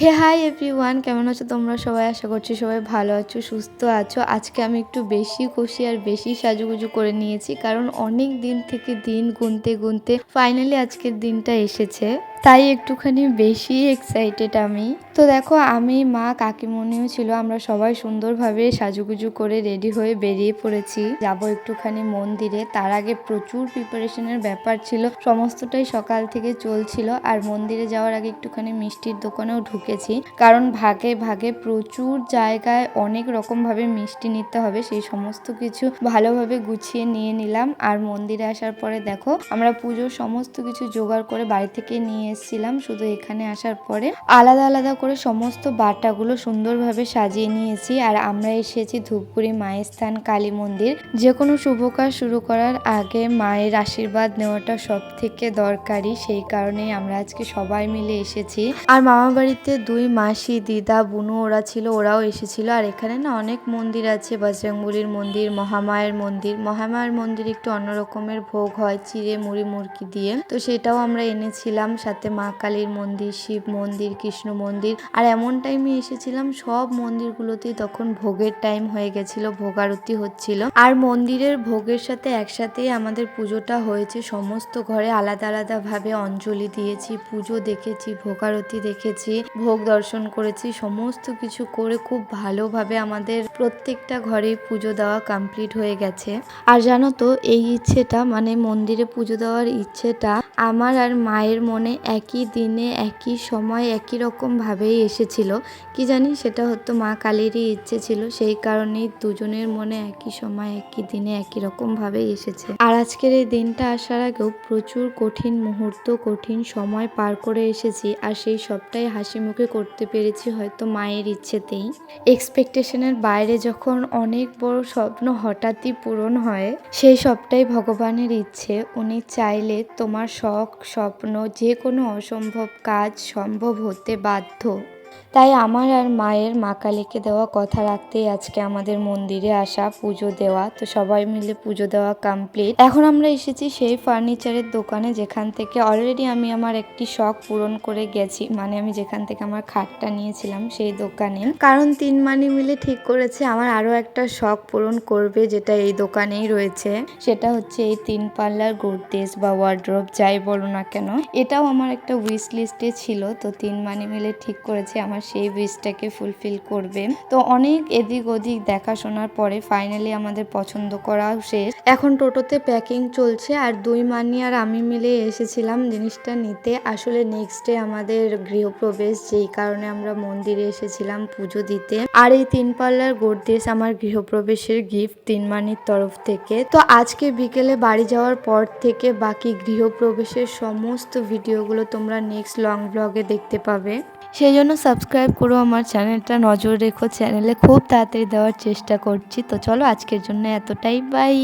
হে hi everyone কেমন আছো তোমরা সবাই? আশা করছি সবাই ভালো আছো, সুস্থ আছো। আজকে আমি একটু বেশি খুশি আর বেশি সাজুগুজু করে নিয়েছি, কারণ অনেক দিন থেকে দিন গুনতে গুনতে ফাইনালি আজকের দিনটা এসেছে। তাই একটুখানি বেশি এক্সাইটেড আমি। তো দেখো, আমি, মা কাকিমণিও ছিল, আমরা সবাই সুন্দরভাবে সাজুগুজু করে রেডি হয়ে বেরিয়ে পড়েছি। যাব একটুখানি মন্দিরে। তার আগে প্রচুর প্রিপারেশনের ব্যাপার ছিল, সমস্তটাই সকাল থেকে চলছিল, আর মন্দিরে যাওয়ার আগে একটুখানি মিষ্টির দোকানেও ঢুকেছি। কারণ ভাগে ভাগে প্রচুর জায়গায় অনেক রকমভাবে মিষ্টি নিতে হবে, সেই সমস্ত কিছু ভালোভাবে গুছিয়ে নিয়ে নিলাম। আর মন্দিরে আসার পরে দেখো, আমরা পুজোর সমস্ত কিছু জোগাড় করে বাড়ি থেকে নিয়ে এসেছিলাম শুধু এখানে আসার পরে। আলাদা আলাদা করে সমস্ত বাটাগুলো সুন্দরভাবে সাজিয়ে নিয়েছি আর আমরা এসেছি ধূপগুড়ি মায়ের স্থান, কালী মন্দির। যে কোনো শুভ কাজ শুরু করার আগে মায়ের আশীর্বাদ নেওয়াটা সব থেকে দরকারি, সেই কারণেই আমরা আজকে সবাই মিলে এসেছি। আর মামা বাড়িতে দুই মাসি, দিদা, বুনু, ওরা ছিল, ওরাও এসেছিল। আর এখানে না অনেক মন্দির আছে, বজরংবলির মন্দির, মহামায়ের মন্দির। মহামায়ের মন্দির একটু অন্য রকমের ভোগ হয়, চিড়ে, মুড়ি, মুরকি দিয়ে। তো সেটাও আমরা এনেছিলাম, সাথে মা কালীর মন্দির, শিব মন্দির, কৃষ্ণ মন্দির। আর এমন টাইমে এসেছিলাম, সব মন্দিরগুলোতেই তখন ভোগের টাইম হয়ে গেছিল, ভোগারতি হচ্ছিল। আর মন্দিরের ভোগের সাথে একসাথেই আমাদের পুজোটা হয়েছে, সমস্ত ঘরে আলাদা আলাদা ভাবে অঞ্জলি দিয়েছি, পুজো দেখেছি, ভোগারতি দেখেছি, ভোগ দর্শন করেছি, সমস্ত কিছু করে খুব ভালোভাবে আমাদের প্রত্যেকটা ঘরে পুজো দেওয়া কমপ্লিট হয়ে গেছে। আর জানো তো, এই ইচ্ছেটা মানে মন্দিরে পুজো দেওয়ার ইচ্ছেটা, আমার আর মায়ের মনে একই দিনে, একই সময়, একই রকম ভাবেই এসেছিল। কি জানি, সেটা হতো মা কালীরই ইচ্ছে ছিল। সেই কারণেই দুজনের মনে একই সময়, একই দিনে, একই রকম ভাবেই এসেছে। আর আজকের এই দিনটা আসার আগেও প্রচুর কঠিন মুহূর্ত, কঠিন সময় পার করে এসেছি। আর সেই সবটাই হাসি মুখে করতে পেরেছি হয়তো মায়ের ইচ্ছেতেই। এক্সপেকটেশনের বাইরে যখন অনেক বড় স্বপ্ন হঠাৎই পূরণ হয়, সেই সবটাই ভগবানের ইচ্ছে। উনি চাইলে তোমার শখ, স্বপ্ন, যে কোনো অসম্ভব কাজ সম্ভব হতে বাধ্য। তাই আমার আর মায়ের মা কালীকে দেওয়া কথা রাখতেই আজকে আমাদের মন্দিরে আসা পুজো দেওয়া। তো সবাই মিলে পুজো দেওয়া কমপ্লিট এখন আমরা এসেছি সেই ফার্নিচারের দোকানে, যেখান থেকে অলরেডি আমি আমার একটি শখ পূরণ করে গেছি। মানে আমি যেখান থেকে আমার খাটটা নিয়েছিলাম সেই দোকানে। কারণ তিন মানি মিলে ঠিক করেছে, আমার আরও একটা শখ পূরণ করবে যেটা এই দোকানেই রয়েছে। সেটা হচ্ছে এই তিন পাল্লার গোদরেজ বা ওয়ার্ড্রোব যাই বলো না কেন। এটাও আমার একটা উইশ লিস্টে ছিল। তো তিন মানি মিলে ঠিক করেছে। আমার সেই উইশটাকে ফুলফিল করবে। তো অনেক এদিক ওদিক দেখাশোনার পরে ফাইনালি আমাদের পছন্দ করা শেষ। এখন টোটোতে প্যাকিং চলছে আর দুই মানি আর আমি মিলে এসেছিলাম জিনিসটা নিতে। আসলে নেক্সট ডে আমাদের গৃহপ্রবেশ, যেই কারণে আমরা মন্দিরে এসেছিলাম পুজো দিতে। আর এই তিন পাল্লার গোদরেজ আমার গৃহপ্রবেশের গিফট তিন মানির তরফ থেকে। তো আজকে বিকেলে বাড়ি যাওয়ার পর থেকে বাকি গৃহপ্রবেশের সমস্ত ভিডিওগুলো তোমরা নেক্সট লং ব্লগে দেখতে পাবে। সেই জন্য সাবস্ক্রাইব করো আমার চ্যানেলটা। নজর রেখো চ্যানেলে। খুব তাড়াতাড়ি দেওয়ার চেষ্টা করছি। তো চলো আজকের জন্য এতটাই। বাই